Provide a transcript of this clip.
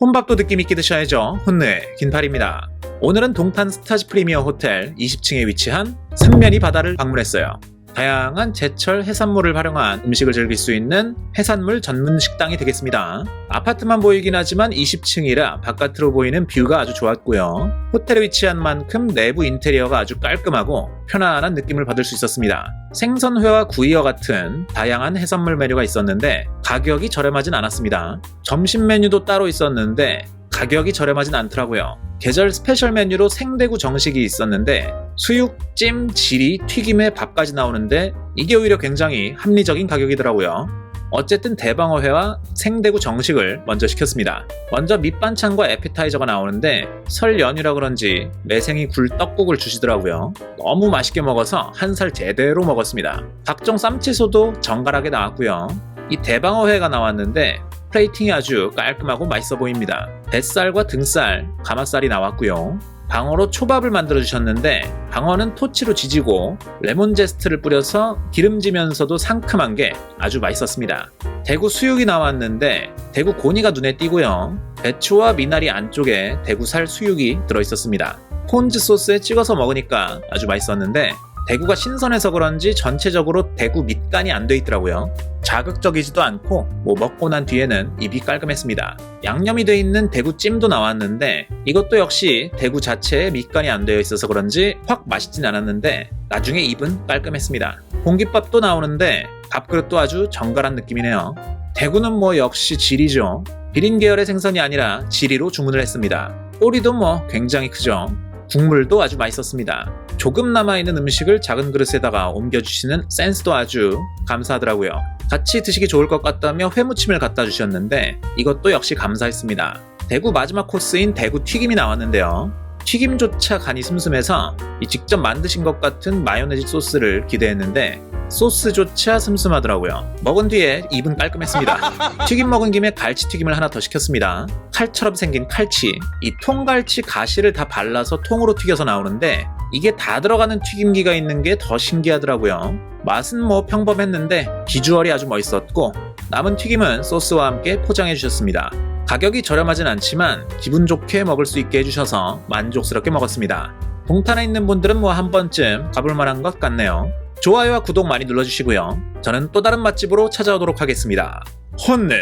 혼밥도 느낌 있게 드셔야죠. 혼내 긴팔입니다. 오늘은 동탄 스타즈 프리미어 호텔 20층에 위치한 삼면이 바다를 방문했어요. 다양한 제철 해산물을 활용한 음식을 즐길 수 있는 해산물 전문 식당이 되겠습니다. 아파트만 보이긴 하지만 20층이라 바깥으로 보이는 뷰가 아주 좋았고요. 호텔에 위치한 만큼 내부 인테리어가 아주 깔끔하고 편안한 느낌을 받을 수 있었습니다. 생선회와 구이어 같은 다양한 해산물 메뉴가 있었는데 가격이 저렴하진 않았습니다. 점심 메뉴도 따로 있었는데 가격이 저렴하진 않더라고요. 계절 스페셜 메뉴로 생대구 정식이 있었는데 수육, 찜, 지리, 튀김에 밥까지 나오는데 이게 오히려 굉장히 합리적인 가격이더라고요. 어쨌든 대방어회와 생대구 정식을 먼저 시켰습니다. 먼저 밑반찬과 에피타이저가 나오는데 설 연휴라 그런지 매생이 굴 떡국을 주시더라고요. 너무 맛있게 먹어서 한 살 제대로 먹었습니다. 각종 쌈채소도 정갈하게 나왔고요. 이 대방어회가 나왔는데 플레이팅이 아주 깔끔하고 맛있어 보입니다. 뱃살과 등살, 가마살이 나왔고요. 방어로 초밥을 만들어 주셨는데 방어는 토치로 지지고 레몬 제스트를 뿌려서 기름지면서도 상큼한 게 아주 맛있었습니다. 대구 수육이 나왔는데 대구 고니가 눈에 띄고요. 배추와 미나리 안쪽에 대구 살 수육이 들어 있었습니다. 폰즈 소스에 찍어서 먹으니까 아주 맛있었는데 대구가 신선해서 그런지 전체적으로 대구 밑간이 안 돼 있더라고요. 자극적이지도 않고 뭐 먹고 난 뒤에는 입이 깔끔했습니다. 양념이 돼 있는 대구 찜도 나왔는데 이것도 역시 대구 자체에 밑간이 안 되어 있어서 그런지 확 맛있진 않았는데 나중에 입은 깔끔했습니다. 공깃밥도 나오는데 밥그릇도 아주 정갈한 느낌이네요. 대구는 뭐 역시 지리죠. 비린 계열의 생선이 아니라 지리로 주문을 했습니다. 꼬리도 뭐 굉장히 크죠. 국물도 아주 맛있었습니다. 조금 남아있는 음식을 작은 그릇에다가 옮겨주시는 센스도 아주 감사하더라고요. 같이 드시기 좋을 것 같다며 회무침을 갖다 주셨는데 이것도 역시 감사했습니다. 대구 마지막 코스인 대구 튀김이 나왔는데요. 튀김조차 간이 슴슴해서 이 직접 만드신 것 같은 마요네즈 소스를 기대했는데 소스조차 슴슴하더라고요. 먹은 뒤에 입은 깔끔했습니다. 튀김 먹은 김에 갈치 튀김을 하나 더 시켰습니다. 칼처럼 생긴 칼치. 이 통갈치 가시를 다 발라서 통으로 튀겨서 나오는데 이게 다 들어가는 튀김기가 있는 게 더 신기하더라고요. 맛은 뭐 평범했는데 비주얼이 아주 멋있었고 남은 튀김은 소스와 함께 포장해 주셨습니다. 가격이 저렴하진 않지만 기분 좋게 먹을 수 있게 해주셔서 만족스럽게 먹었습니다. 동탄에 있는 분들은 뭐 한 번쯤 가볼 만한 것 같네요. 좋아요와 구독 많이 눌러주시고요. 저는 또 다른 맛집으로 찾아오도록 하겠습니다. 혼내!